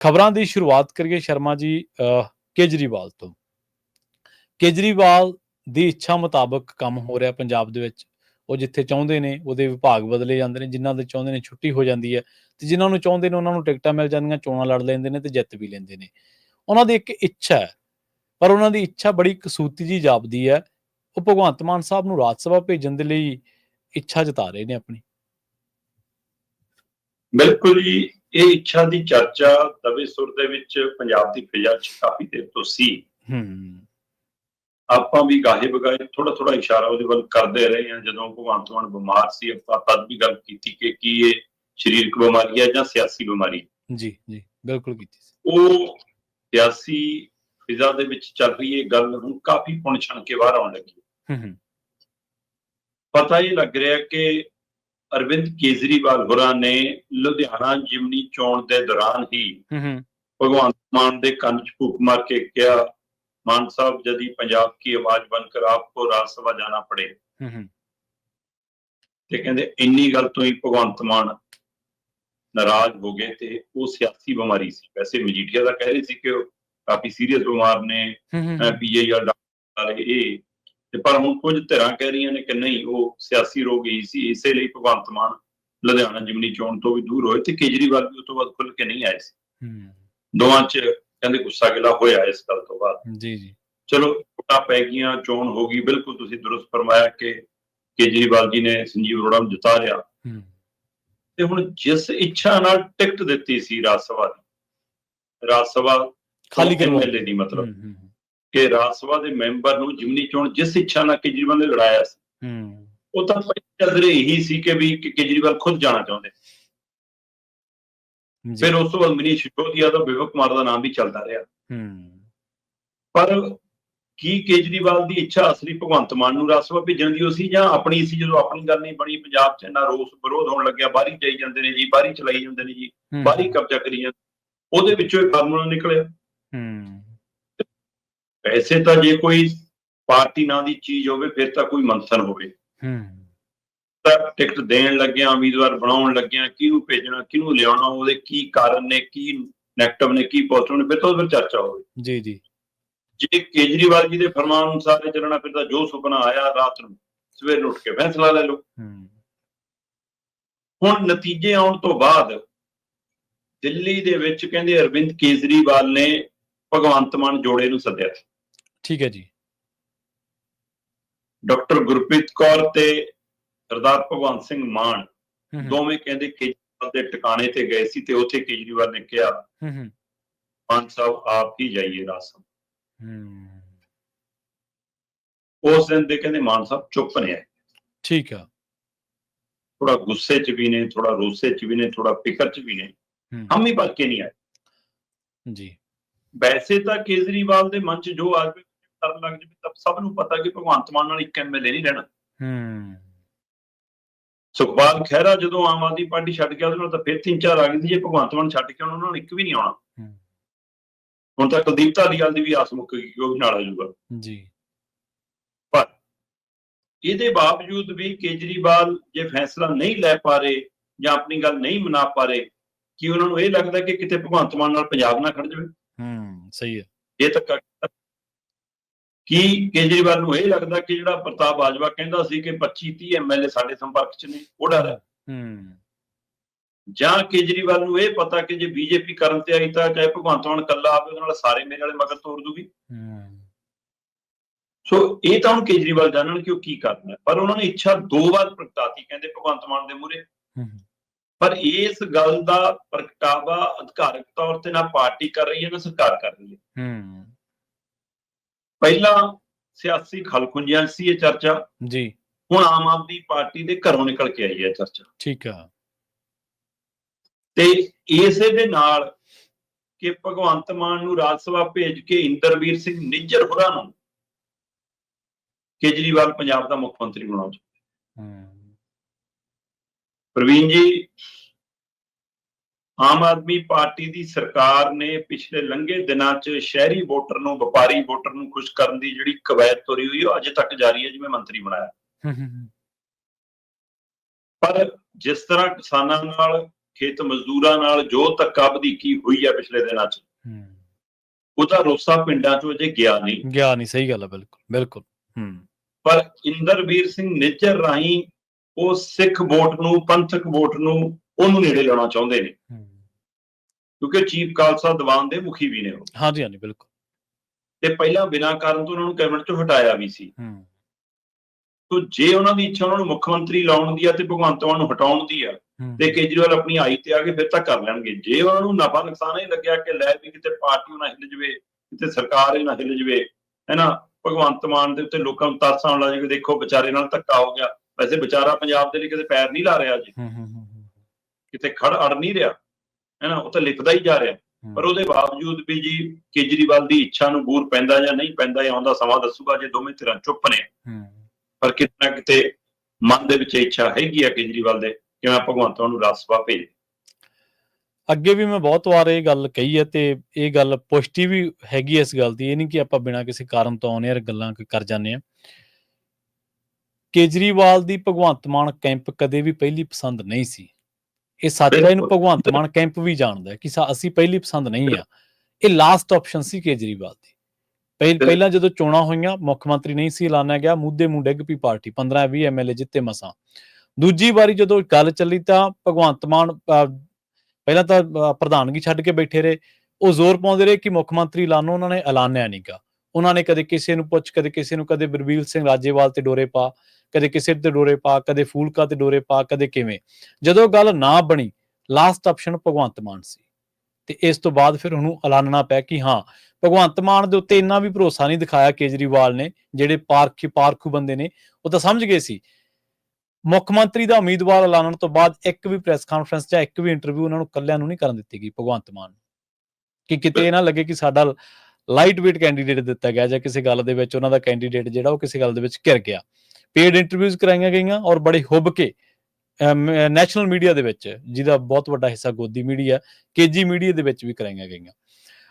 ਖਬਰਾਂ ਦੀ ਸ਼ੁਰੂਆਤ ਕਰੀਏ ਸ਼ਰਮਾ ਜੀ ਕੇਜਰੀਵਾਲ ਤੋਂ। ਕੇਜਰੀਵਾਲ ਦੀ ਇੱਛਾ ਮੁਤਾਬਕ ਕੰਮ ਹੋ ਰਿਹਾ ਪੰਜਾਬ ਦੇ ਵਿੱਚ। ਉਹ ਜਿੱਥੇ ਚਾਹੁੰਦੇ ਨੇ, ਉਹਦੇ ਵਿਭਾਗ ਬਦਲੇ ਜਾਂਦੇ ਨੇ, ਜਿਨ੍ਹਾਂ ਦੇ ਚਾਹੁੰਦੇ ਨੇ ਛੁੱਟੀ ਹੋ ਜਾਂਦੀ ਹੈ ਤੇ ਜਿਨ੍ਹਾਂ ਨੂੰ ਚਾਹੁੰਦੇ ਨੇ ਉਹਨਾਂ ਨੂੰ ਟਿਕਟਾਂ ਮਿਲ ਜਾਂਦੀਆਂ, ਚੋਣਾਂ ਲੜ ਲੈਂਦੇ ਨੇ ਤੇ ਜਿੱਤ ਵੀ ਲੈਂਦੇ ਨੇ। ਉਹਨਾਂ ਦੀ ਇੱਕ ਇੱਛਾ ਹੈ, ਪਰ ਉਹਨਾਂ ਦੀ ਇੱਛਾ ਬੜੀ ਕਸੂਤੀ ਜੀ ਜਾਪਦੀ ਹੈ। ਉਹ ਭਗਵੰਤ ਮਾਨ ਸਾਹਿਬ ਨੂੰ ਰਾਜ ਸਭਾ ਭੇਜਣ ਦੇ ਲਈ ਇੱਛਾ ਜਤਾ ਰਹੇ ਨੇ ਆਪਣੀ। ਬਿਲਕੁਲ ਜੀ ਇਹ ਇੱਛਾ ਦੀ ਚਰਚਾ ਦਵੇ ਸੁਰ ਦੇ ਵਿੱਚ ਪੰਜਾਬ ਦੀ ਫਿਜ਼ਾ 'ਚ ਕਾਫੀ ਦੇਰ ਤੋਂ ਸੀ। ਹੂੰ। ਆਪਾਂ ਵੀ ਗਾਹੇ ਬਗਾਏ ਥੋੜਾ ਥੋੜਾ ਇਸ਼ਾਰਾ ਉਹਦੇ ਵੱਲ ਕਰਦੇ ਰਹੇ ਹਾਂ। ਜਦੋਂ ਭਗਵੰਤ ਮਾਨ ਬਿਮਾਰ ਸੀ ਆਪਾਂ ਤਦ ਵੀ ਗੱਲ ਕੀਤੀ ਕਿ ਕੀ ਇਹ ਸਰੀਰਕ ਬਿਮਾਰੀ ਹੈ ਜਾਂ ਸਿਆਸੀ ਬਿਮਾਰੀ ਜੀ ਜੀ ਬਿਲਕੁਲ ਕੀਤੀ ਸੀ। ਉਹ ਸਿਆਸੀ ਫਿਜ਼ਾ ਦੇ ਵਿੱਚ ਚੱਲ ਰਹੀ ਇਹ ਗੱਲ ਹੁਣ ਕਾਫੀ ਪੁਣ ਛਣ ਕੇ ਬਾਹਰ ਆਉਣ ਲੱਗੀ। ਹੂੰ ਹੂੰ। ਪਤਾ ਇਹ ਲੱਗ ਰਿਹਾ ਕਿ ਅਰਵਿੰਦ ਕੇਜਰੀਵਾਲ ਹੋਰਾਂ ਨੇ ਲੁਧਿਆਣਾ ਜਿਮਨੀ ਚੋਣ ਦੇ ਦੌਰਾਨ ਹੀ ਭਗਵਾਨ ਮਾਨ ਦੇ ਕੰਨ 'ਚ ਫੂਕ ਮਾਰ ਕੇ ਕਿਹਾ ਮਾਨ ਸਾਹਿਬ ਜਦੀ ਪੰਜਾਬ ਕੀ ਆਵਾਜ਼ ਬਣਕਰ ਆਪਕੋ ਰਾਜ ਸਭਾ ਜਾਣਾ ਪੜੇ? ਤੇ ਕਹਿੰਦੇ ਇੰਨੀ ਗੱਲ ਤੋਂ ਹੀ ਭਗਵੰਤ ਮਾਨ ਨਾਰਾਜ਼ ਹੋ ਗਏ ਤੇ ਉਹ ਸਿਆਸੀ ਬਿਮਾਰੀ ਸੀ। ਵੈਸੇ ਮਜੀਠੀਆ ਦਾ ਕਹਿ ਰਹੇ ਸੀ ਕਿ ਕਾਫੀ ਸੀਰੀਅਸ ਬਿਮਾਰ ਨੇ ਪੀਏ ਜਾਂ ਡਾਕਟਰ ਇਹ ਤੇ ਪਰ ਹੁਣ ਕੁਝ ਧਿਰਾਂ ਕਹਿ ਰਹੀਆਂ ਨੇ ਕਿ ਨਹੀਂ ਉਹ ਸਿਆਸੀ ਰੋਗ ਹੀ ਸੀ ਇਸੇ ਲਈ ਭਗਵੰਤ ਮਾਨ ਲੁਧਿਆਣਾ ਜਿਮਨੀ ਚੋਣ ਤੋਂ ਵੀ ਦੂਰ ਹੋਏ ਤੇ ਕੇਜਰੀਵਾਲ ਵੀ ਉਸ ਤੋਂ ਬਾਅਦ ਖੁੱਲ ਕੇ ਨਹੀਂ ਆਏ ਸੀ। ਹੂੰ। ਦੋਵਾਂ 'ਚ ਕਹਿੰਦੇ ਗੁੱਸਾ ਗਿਲਾ ਹੋਇਆ ਇਸ ਗੱਲ ਤੋਂ ਬਾਅਦ। ਜੀ ਜੀ। ਚਲੋ ਵੋਟਾਂ ਪੈ ਗਈਆਂ ਚੋਣ ਹੋ ਗਈ ਬਿਲਕੁਲ ਤੁਸੀਂ ਦਰੁਸਤ ਫਰਮਾਇਆ ਕਿ ਕੇਜਰੀਵਾਲ ਜੀ ਨੇ ਸੰਜੀਵ ਅਰੋੜਾ ਨੂੰ ਜਿਤਾ ਲਿਆ। ਹੂੰ। ਤੇ ਹੁਣ ਜਿਸ ਇੱਛਾ ਨਾਲ ਟਿਕਟ ਦਿੱਤੀ ਸੀ ਰਾਜ ਸਭਾ ਦੀ ਰਾਜ ਸਭਾ ਖਾਲੀ ਕਰਵਾ ਐਮਐਲਏ ਦੀ ਮਤਲਬ। ਕਿ ਰਾਜ ਸਭਾ ਦੇ ਮੈਂਬਰ ਨੂੰ ਜਿਮਨੀ ਚੋਣ ਜਿਸ ਇੱਛਾ ਨਾਲ ਕੇਜਰੀਵਾਲ ਨੇ ਲੜਾਇਆ ਸੀ ਹੂੰ। ਉਹ ਤਾਂ ਪਹਿਲੇ ਚੱਲ ਰਹੀ ਇਹੀ ਸੀ ਕਿ ਵੀ ਕੇਜਰੀਵਾਲ ਖੁਦ ਜਾਣਾ ਚਾਹੁੰਦੇ। ਫਿਰ ਉਸ ਤੋਂ ਬਾਅਦ ਮਨੀਸ਼ ਸਿਸੋਦੀਆ ਦਾ ਵਿਵੇਕ ਕੁਮਾਰ ਦਾ ਨਾਮ ਵੀ ਚੱਲਦਾ ਰਿਹਾ। ਹੂੰ। ਪਰ ਕੀ ਕੇਜਰੀਵਾਲ ਦੀ ਇੱਛਾ ਅਸਲੀ ਭਗਵੰਤ ਮਾਨ ਨੂੰ ਰਾਜ ਸਭਾ ਭੇਜਣ ਦੀ ਸੀ ਜਾਂ ਆਪਣੀ ਸੀ ਜਦੋਂ ਆਪਣੀ ਗੱਲ ਨਹੀਂ ਬਣੀ ਪੰਜਾਬ 'ਚ ਇੰਨਾ ਰੋਸ ਵਿਰੋਧ ਹੋਣ ਲੱਗਿਆ ਬਾਹਰੀ ਜਾਈ ਜਾਂਦੇ ਨੇ ਜੀ ਬਾਹਰੀ ਚਲਾਈ ਜਾਂਦੇ ਨੇ ਜੀ ਹੂੰ, ਬਾਹਰੀ ਕਬਜ਼ਾ ਕਰੀ ਜਾਂਦੇ ਉਹਦੇ ਵਿੱਚੋਂ ਇਹ ਫਾਰਮੂਲਾ ਨਿਕਲਿਆ। ਹੂੰ। ਵੈਸੇ ਤਾਂ ਜੇ ਕੋਈ ਪਾਰਟੀ ਨਾਂ ਦੀ ਚੀਜ਼ ਹੋਵੇ ਫਿਰ ਤਾਂ ਕੋਈ ਮੰਥਨ ਹੋਵੇ। ਹੂੰ। ਤਾਂ ਟਿਕਟ ਦੇਣ ਲੱਗਿਆ ਉਮੀਦਵਾਰ ਬਣਾਉਣ ਲੱਗਿਆ ਕਿਹਨੂੰ ਭੇਜਣਾ ਕਿਹਨੂੰ ਲਿਆਉਣਾ ਉਹਦੇ ਕੀ ਕਾਰਨ ਨੇ ਕੀ ਨੈਗੇਟਿਵ ਨੇ ਕੀ ਪੋਜ਼ਿਟਿਵ ਨੇ ਫਿਰ ਤਾਂ ਉਹਦੇ ਚਰਚਾ ਹੋਵੇ। ਜੀ ਜੀ। ਜੇ ਕੇਜਰੀਵਾਲ ਜੀ ਦੇ ਫਰਮਾਨ ਅਨੁਸਾਰ ਇਹ ਚੱਲਣਾ ਫਿਰ ਤਾਂ ਜੋ ਸੁਪਨਾ ਆਇਆ ਰਾਤ ਨੂੰ ਸਵੇਰ ਨੂੰ ਉੱਠ ਕੇ ਫੈਸਲਾ ਲੈ ਲਓ। ਹੂੰ। ਹੁਣ ਨਤੀਜੇ ਆਉਣ ਤੋਂ ਬਾਅਦ ਦਿੱਲੀ ਦੇ ਵਿੱਚ ਕਹਿੰਦੇ ਅਰਵਿੰਦ ਕੇਜਰੀਵਾਲ ਨੇ ਭਗਵੰਤ ਮਾਨ ਜੋੜੇ ਨੂੰ ਸੱਦਿਆ ਸੀ। ਠੀਕ ਹੈ ਜੀ। ਡਾਕਟਰ ਗੁਰਪ੍ਰੀਤ ਕੌਰ ਤੇ ਸਰਦਾਰ ਭਗਵੰਤ ਸਿੰਘ ਮਾਨ ਦੋਵੇਂ ਕਹਿੰਦੇ ਕੇਜਰੀਵਾਲ ਦੇ ਟਿਕਾਣੇ ਤੇ ਗਏ ਸੀ ਤੇ ਉੱਥੇ ਕੇਜਰੀਵਾਲ ਨੇ ਕਿਹਾ ਹੂੰ ਹੂੰ। ਮਾਨ ਸਾਹਿਬ ਆਪ ਹੀ ਜਾਈਏ ਰਾਸਮ ਹੂੰ। ਉਸ ਦਿਨ ਦੇ ਕਹਿੰਦੇ ਮਾਨ ਸਾਹਿਬ ਚੁੱਪ ਨੇ। ਠੀਕ ਆ। ਥੋੜਾ ਗੁੱਸੇ 'ਚ ਵੀ ਨੇ ਥੋੜਾ ਰੋਸੇ 'ਚ ਵੀ ਨੇ ਥੋੜਾ ਫਿਕਰ 'ਚ ਵੀ ਨੇ। ਹਮ ਹੀ ਭੱਜ ਕੇ ਨਹੀਂ ਆਏ। ਜੀ। ਵੈਸੇ ਤਾਂ ਕੇਜਰੀਵਾਲ ਦੇ ਮਨ 'ਚ ਜੋ ਆਦਮੀ ਕਰਨ ਲੱਗ ਜਵੇ ਤਾਂ ਸਭ ਨੂੰ ਪਤਾ ਕਿ ਭਗਵੰਤ ਮਾਨ ਨਾਲ ਇੱਕ ਐਮਐਲਏ ਨਹੀਂ ਰਹਿਣਾ। ਹੂੰ। ਸੁਖਪਾਲ ਖਹਿਰਾ ਜਦੋਂ ਆਮ ਆਦਮੀ ਪਾਰਟੀ ਛੱਡ ਗਿਆ ਉਹਦੇ ਨਾਲ ਤਾਂ ਫਿਰ ਤਿੰਨ ਚਾਰ ਆ ਗਈ ਸੀ ਜੇ ਭਗਵੰਤ ਮਾਨ ਛੱਡ ਕੇ ਉਹਨਾਂ ਨਾਲ ਇੱਕ ਵੀ ਨਹੀਂ ਆਉਣਾ। ਹੂੰ। ਹੁਣ ਤਾਂ ਕੁਲਦੀਪ ਢਾਲੀਵਾਲ ਦੀ ਵੀ ਆਸ ਮੁੱਕ ਗਈ ਕਿ ਉਹ ਵੀ ਨਾਲ ਆ ਜਾਊਗਾ। ਜੀ। ਪਰ ਇਹਦੇ ਬਾਵਜੂਦ ਵੀ ਕੇਜਰੀਵਾਲ ਜੇ ਫੈਸਲਾ ਨਹੀਂ ਲੈ ਪਾ ਰਹੇ ਜਾਂ ਆਪਣੀ ਗੱਲ ਨਹੀਂ ਮਨਾ ਪਾ ਰਹੇ ਕਿ ਉਹਨਾਂ ਨੂੰ ਇਹ ਲੱਗਦਾ ਕਿ ਕਿਤੇ ਭਗਵੰਤ ਮਾਨ ਨਾਲ ਪੰਜਾਬ ਨਾ ਖੜ ਜਾਵੇ? ਹੂੰ ਸਹੀ ਹੈ। ਇਹ ਤੱਕ ਕੀ ਕੇਜਰੀਵਾਲ ਨੂੰ ਇਹ ਲੱਗਦਾ ਕਿ ਜਿਹੜਾ ਪ੍ਰਤਾਪ ਬਾਜਵਾ ਕਹਿੰਦਾ ਸੀ ਕਿ 25 30 ਐਮਐਲਏ ਸਾਡੇ ਸੰਪਰਕ 'ਚ ਨੇ ਉਹ ਡਰ ਹੈ। ਹੂੰ। ਜਾਂ ਕੇਜਰੀਵਾਲ ਨੂੰ ਇਹ ਪਤਾ ਕਿ ਜੇ ਬੀਜੇਪੀ ਕਰਨ ਤੇ ਆਈ ਤਾਂ ਚਾਹੇ ਭਗਵੰਤ ਮਾਨ ਕੱਲਾ ਆਵੇ ਉਹਦੇ ਨਾਲ ਸਾਰੇ ਮੇਰੇ ਵਾਲੇ ਮਗਰ ਤੋੜ ਦੂਗੀ। ਸੋ ਇਹ ਤਾਂ ਹੁਣ ਕੇਜਰੀਵਾਲ ਜਾਣਨ ਕਿ ਉਹ ਕੀ ਕਰਨਾ। ਪਰ ਉਹਨਾਂ ਨੇ ਇੱਛਾ ਦੋ ਵਾਰ ਪ੍ਰਗਟਾਤੀ ਕਹਿੰਦੇ ਭਗਵੰਤ ਮਾਨ ਦੇ ਮੂਹਰੇ। ਹੂੰ। ਪਰ ਇਸ ਗੱਲ ਦਾ ਪ੍ਰਗਟਾਵਾ ਅਧਿਕਾਰਕ ਤੌਰ ਤੇ ਨਾ ਪਾਰਟੀ ਕਰ ਰਹੀ ਹੈ ਨਾ ਸਰਕਾਰ ਕਰ ਰਹੀ ਹੈ। ਹੂੰ। ਪਹਿਲਾਂ ਸਿਆਸੀ ਖਲਖੁੰਝਿਆਂ 'ਚ ਸੀ ਇਹ ਚਰਚਾ। ਜੀ। ਹੁਣ ਆਮ ਆਦਮੀ ਪਾਰਟੀ ਦੇ ਘਰੋਂ ਨਿਕਲ ਕੇ ਆਈ ਹੈ ਚਰਚਾ। ਠੀਕ ਆ। ਤੇ ਇਸੇ ਦੇ ਨਾਲ ਕਿ ਭਗਵੰਤ ਮਾਨ ਨੂੰ ਰਾਜ ਸਭਾ ਭੇਜ ਕੇ ਇੰਦਰਵੀਰ ਸਿੰਘ ਨਿੱਜਰ ਹੋਰਾਂ ਨੂੰ ਕੇਜਰੀਵਾਲ ਪੰਜਾਬ ਦਾ ਮੁੱਖ ਮੰਤਰੀ ਬਣਾਉਣਾ ਚਾਹੁੰਦਾ ਪ੍ਰਵੀਨ ਜੀ ਆਮ ਆਦਮੀ ਪਾਰਟੀ ਦੀ ਸਰਕਾਰ ਨੇ ਪਿਛਲੇ ਲੰਘੇ ਦਿਨਾਂ 'ਚ ਸ਼ਹਿਰੀ ਵੋਟਰ ਨੂੰ ਵਪਾਰੀ ਵੋਟਰ ਨੂੰ ਖੁਸ਼ ਕਰਨ ਦੀ ਜਿਹੜੀ ਕਵਾਇਦ ਤੁਰੀ ਹੋਈ ਉਹ ਅਜੇ ਤੱਕ ਜਾਰੀ ਹੈ ਜਿਵੇਂ ਮੰਤਰੀ ਬਣਾਇਆ। ਪਰ ਜਿਸ ਤਰ੍ਹਾਂ ਕਿਸਾਨਾਂ ਨਾਲ ਖੇਤ ਮਜ਼ਦੂਰਾਂ ਨਾਲ ਜੋ ਧੱਕਾ ਵਧੀਕੀ ਹੋਈ ਹੈ ਪਿਛਲੇ ਦਿਨਾਂ 'ਚ ਉਹਦਾ ਰੋਸਾ ਪਿੰਡਾਂ 'ਚੋਂ ਅਜੇ ਗਿਆ ਨਹੀਂ। ਗਿਆ ਨਹੀਂ ਸਹੀ ਗੱਲ ਹੈ ਬਿਲਕੁਲ ਬਿਲਕੁਲ ਹੂੰ। ਪਰ ਇੰਦਰਵੀਰ ਸਿੰਘ ਨਿੱਜਰ ਰਾਹੀਂ ਉਹ ਸਿੱਖ ਵੋਟ ਨੂੰ ਪੰਥਕ ਵੋਟ ਨੂੰ ਉਹਨੂੰ ਨੇੜੇ ਲਾਉਣਾ ਚਾਹੁੰਦੇ ਨੇ। ਕਿਉਂਕਿ ਚੀਫ ਖਾਲਸਾ ਦੀਵਾਨ ਦੇ ਮੁਖੀ ਵੀ ਨੇ ਉਹ। ਹਾਂਜੀ ਹਾਂਜੀ ਬਿਲਕੁਲ। ਤੇ ਪਹਿਲਾਂ ਬਿਨਾਂ ਕਾਰਨ ਤੋਂ ਉਹਨਾਂ ਨੂੰ ਕੈਬਨਿਟ ਚੋਂ ਹਟਾਇਆ ਵੀ ਸੀ। ਹੂੰ। ਤੋ ਜੇ ਉਹਨਾਂ ਦੀ ਇੱਛਾ ਉਹਨਾਂ ਨੂੰ ਮੁੱਖ ਮੰਤਰੀ ਲਾਉਣ ਦੀ ਆ ਤੇ ਭਗਵੰਤ ਮਾਨ ਨੂੰ ਹਟਾਉਣ ਦੀ ਆ ਤੇ ਕੇਜਰੀਵਾਲ ਆਪਣੀ ਆਈ ਤੇ ਆ ਕੇ ਫਿਰ ਤਾਂ ਕਰ ਲੈਣਗੇ। ਜੇ ਉਹਨਾਂ ਨੂੰ ਨਫਾ ਨੁਕਸਾਨ ਹੀ ਲੱਗਿਆ ਕਿ ਲੈ ਵੀ ਕਿਤੇ ਪਾਰਟੀ ਨਾ ਹਿੱਲ ਜਵੇ ਕਿਤੇ ਸਰਕਾਰ ਹੀ ਨਾ ਹਿੱਲ ਜਵੇ ਹੈਨਾ ਭਗਵੰਤ ਮਾਨ ਦੇ ਉੱਤੇ ਲੋਕਾਂ ਨੂੰ ਤਰਸ ਆਉਣ ਲੱਗ ਜਾਵੇ ਦੇਖੋ ਵਿਚਾਰੇ ਨਾਲ ਧੱਕਾ ਹੋ ਗਿਆ। ਵੈਸੇ ਵਿਚਾਰਾ ਪੰਜਾਬ ਦੇ ਲਈ ਕਿਤੇ ਪੈਰ ਨਹੀਂ ਲਾ ਰਿਹਾ ਜੀ ਹੂੰ ਹੂੰ ਹੂੰ, ਹੂੰ। ਕਿਤੇ ਖੜ ਅੜ ਨਹੀਂ ਰਿਹਾ। ਹੈਨਾ ਉਹ ਤਾਂ ਲਿਖਦਾ ਹੀ ਜਾ ਰਿਹਾ। ਹੂੰ। ਪਰ ਉਹਦੇ ਬਾਵਜੂਦ ਵੀ ਜੀ ਕੇਜਰੀਵਾਲ ਦੀ ਇੱਛਾ ਨੂੰ ਬੂਰ ਪੈਂਦਾ ਜਾਂ ਨਹੀਂ ਪੈਂਦਾ ਇਹ ਆਉਂਦਾ ਸਮਾਂ ਦੱਸੂਗਾ ਜੇ ਦੋਵੇਂ ਧਿਰਾਂ ਚੁੱਪ ਨੇ। ਹੂੰ। ਪਰ ਕਿਤੇ ਨਾ ਕਿਤੇ ਮਨ ਦੇ ਵਿੱਚ ਇੱਛਾ ਹੈਗੀ ਆ ਕੇਜਰੀਵਾਲ ਦੇ ਕਿ ਮੈਂ ਭਗਵੰਤ ਨੂੰ ਰਾਜ ਸਭਾ ਭੇਜ ਅੱਗੇ ਵੀ ਮੈਂ ਬਹੁਤ ਵਾਰ ਇਹ ਗੱਲ ਕਹੀ ਹੈ ਤੇ ਇਹ ਗੱਲ ਪੁਸ਼ਟੀ ਵੀ ਹੈਗੀ ਹੈ ਇਸ ਗੱਲ ਦੀ। ਇਹ ਨਹੀਂ ਕਿ ਆਪਾਂ ਬਿਨਾਂ ਕਿਸੇ ਕਾਰਨ ਤੋਂ ਆਉਨੇ ਯਾਰ ਗੱਲਾਂ ਕਰ ਜਾਂਦੇ ਆ। ਕੇਜਰੀਵਾਲ ਦੀ ਭਗਵੰਤ ਮਾਨ ਕੈਂਪ ਕਦੇ ਵੀ ਪਹਿਲੀ ਪਸੰਦ ਨਹੀਂ ਸੀ। ਇਹ ਸੱਚ ਹੈ ਇਹਨੂੰ। ਭਗਵੰਤ ਮਾਨ ਕੈਂਪ ਵੀ ਜਾਣਦਾ ਕਿ ਅਸੀਂ ਪਹਿਲੀ ਪਸੰਦ ਨਹੀਂ ਆ। ਇਹ ਲਾਸਟ ਆਪਸ਼ਨ ਸੀ ਕੇਜਰੀਵਾਲ ਦੀ। ਪਹਿ- ਬਿਲਕੁਲ। ਪਹਿਲਾਂ ਜਦੋਂ ਚੋਣਾਂ ਹੋਈਆਂ ਮੁੱਖ ਮੰਤਰੀ ਨਹੀਂ ਸੀ ਐਲਾਨਿਆ ਗਿਆ ਮੁੱਦੇ ਮੁੰ ਡਿੱਗ ਪਈ ਪਾਰਟੀ 15 20 ਐਮਐਲਏ ਜਿੱਤੇ ਮਸਾਂ। ਦੂਜੀ ਵਾਰੀ ਜਦੋਂ ਗੱਲ ਚੱਲੀ ਤਾਂ ਭਗਵੰਤ ਮਾਨ ਪਹਿਲਾਂ ਤਾਂ ਪ੍ਰਧਾਨਗੀ ਛੱਡ ਕੇ ਬੈਠੇ ਰਹੇ। ਉਹ ਜ਼ੋਰ ਪਾਉਂਦੇ ਰਹੇ ਕਿ ਮੁੱਖ ਮੰਤਰੀ ਐਲਾਨੋ ਉਹਨਾਂ ਨੇ ਐਲਾਨਿਆ ਨਹੀਂਗਾ ਉਹਨਾਂ ਨੇ ਕਦੇ ਕਿਸੇ ਨੂੰ ਪੁੱਛ ਕਦੇ ਕਿਸੇ ਨੂੰ ਕਦੇ ਬਰਬੀਲ ਸਿੰਘ ਰਾਜੇਵਾਲ ਤੇ ਡੋਰੇ ਪਾ ਕਦੇ ਕਿਸੇ ਤੇ ਡੋਰੇ ਪਾ ਕਦੇ ਫੂਲਕਾ ਤੇ ਡੋਰੇ ਪਾ ਕਦੇ ਕਿਵੇਂ। ਜਦੋਂ ਗੱਲ ਨਾ ਬਣੀ ਲਾਸਟ ਆਪਸ਼ਨ ਭਗਵੰਤ ਮਾਨ ਸੀ। ਤੇ ਇਸ ਤੋਂ ਬਾਅਦ ਫਿਰ ਉਹਨੂੰ ਐਲਾਨਣਾ ਪਿਆ ਕਿ ਹਾਂ ਭਗਵੰਤ ਮਾਨ ਦੇ ਉੱਤੇ ਇੰਨਾ ਵੀ ਭਰੋਸਾ ਨਹੀਂ ਦਿਖਾਇਆ ਕੇਜਰੀਵਾਲ ਨੇ ਜਿਹੜੇ ਪਾਰਖੀ ਪਾਰਖੂ ਬੰਦੇ ਨੇ ਉਹ ਤਾਂ ਸਮਝ ਗਏ ਸੀ। ਮੁੱਖ ਮੰਤਰੀ ਦਾ ਉਮੀਦਵਾਰ ਐਲਾਨਣ ਤੋਂ ਬਾਅਦ ਇੱਕ ਵੀ ਪ੍ਰੈਸ ਕਾਨਫਰੰਸ ਜਾਂ ਇੱਕ ਵੀ ਇੰਟਰਵਿਊ ਉਹਨਾਂ ਨੂੰ ਕੱਲਿਆਂ ਨੂੰ ਨਹੀਂ ਕਰਨ ਦਿੱਤੀ ਗਈ ਭਗਵੰਤ ਮਾਨ। ਕਿ ਕਿਤੇ ਇਹ ਨਾ ਲੱਗੇ ਕਿ ਸਾਡਾ ਲਾਈਟ ਵੇਟ ਕੈਂਡੀਡੇਟ ਦਿੱਤਾ ਗਿਆ ਜਾਂ ਕਿਸੇ ਗੱਲ ਦੇ ਵਿੱਚ ਉਹਨਾਂ ਦਾ ਕੈਂਡੀਡੇਟ ਜਿਹੜਾ ਉਹ ਕਿਸੇ ਗੱਲ ਦੇ ਵਿੱਚ ਘਿਰ ਗਿਆ। ਪੇਡ ਇੰਟਰਵਿਊਜ਼ ਕਰਾਈਆਂ ਗਈਆਂ ਔਰ ਬੜੇ ਹੁੱਬ ਕੇ ਨੈਸ਼ਨਲ ਮੀਡੀਆ ਦੇ ਵਿੱਚ, ਜਿਹਦਾ ਬਹੁਤ ਵੱਡਾ ਹਿੱਸਾ ਗੋਦੀ ਮੀਡੀਆ ਕੇਜੀ ਮੀਡੀਆ ਦੇ ਵਿੱਚ ਵੀ ਕਰਾਈਆਂ ਗਈਆਂ।